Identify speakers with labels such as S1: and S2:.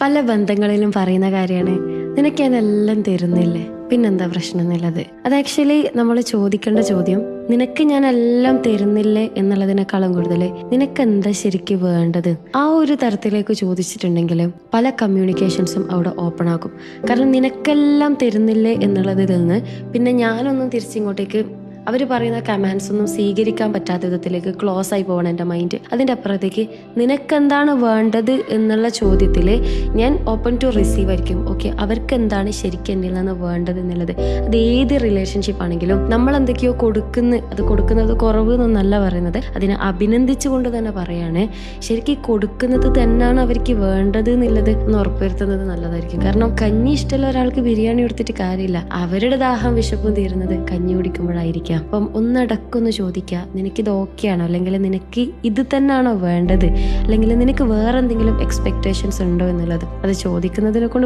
S1: പല ബന്ധങ്ങളിലും പറയുന്ന കാര്യമാണ് നിനക്ക് ഞാൻ എല്ലാം തരുന്നില്ലേ? പിന്നെന്താ പ്രശ്നം എന്നുള്ളത്? അത് ആക്ച്വലി നമ്മൾ ചോദിക്കേണ്ട ചോദ്യം നിനക്ക് ഞാൻ എല്ലാം തരുന്നില്ലേ? എന്നുള്ളതിനേക്കാളും കൂടുതൽ നിനക്ക് എന്താ ശരിക്ക് വേണ്ടത്? ആ ഒരു തരത്തിലേക്ക് ചോദിച്ചിട്ടുണ്ടെങ്കിൽ പല കമ്മ്യൂണിക്കേഷൻസും അവിടെ ഓപ്പൺ ആക്കും. കാരണം നിനക്കെല്ലാം തരുന്നില്ലേ എന്നുള്ളതിൽ നിന്ന് പിന്നെ ഞാനൊന്നും തിരിച്ചിങ്ങോട്ടേക്ക് അവർ പറയുന്ന കമാൻഡ്സ് ഒന്നും സ്വീകരിക്കാൻ പറ്റാത്ത വിധത്തിലേക്ക് ക്ലോസ് ആയി പോകണം എന്റെ മൈൻഡ് അതിന്റെ അപ്പുറത്തേക്ക് നിനക്കെന്താണ് വേണ്ടത്? എന്നുള്ള ചോദ്യത്തിൽ ഞാൻ ഓപ്പൺ ടു റിസീവ് ആയിരിക്കും. ഓക്കെ അവർക്ക് എന്താണ് ശരിക്കും എന്നിൽ നിന്ന് വേണ്ടത് എന്നുള്ളത്. അത് ഏത് റിലേഷൻഷിപ്പ് ആണെങ്കിലും നമ്മൾ എന്തൊക്കെയോ കൊടുക്കുന്ന. അത് കൊടുക്കുന്നത് കുറവ് എന്നല്ല പറയുന്നത്. അതിനെ അഭിനന്ദിച്ചുകൊണ്ട് തന്നെ പറയാണ് ശരിക്കും കൊടുക്കുന്നത് തന്നെയാണ് അവർക്ക് വേണ്ടത് എന്നുള്ളത് എന്ന് ഉറപ്പുവരുത്തുന്നത് നല്ലതായിരിക്കും. കാരണം കഞ്ഞി ഇഷ്ടമുള്ള ഒരാൾക്ക് ബിരിയാണി കൊടുത്തിട്ട് കാര്യമില്ല. അവരുടെ ദാഹം വിശപ്പും തീരുന്നത് കഞ്ഞി കുടിക്കുമ്പോഴായിരിക്കാം. അപ്പം ഒന്നടക്കൊന്ന് ചോദിക്കുക നിനക്കിത് ഓക്കെ ആണോ അല്ലെങ്കിൽ നിനക്ക് ഇത് തന്നെയാണോ വേണ്ടത്? അല്ലെങ്കിൽ നിനക്ക് വേറെ എന്തെങ്കിലും എക്സ്പെക്ടേഷൻസ് ഉണ്ടോ എന്നുള്ളത്? അത് ചോദിക്കുന്നതിനെ കൊണ്ട്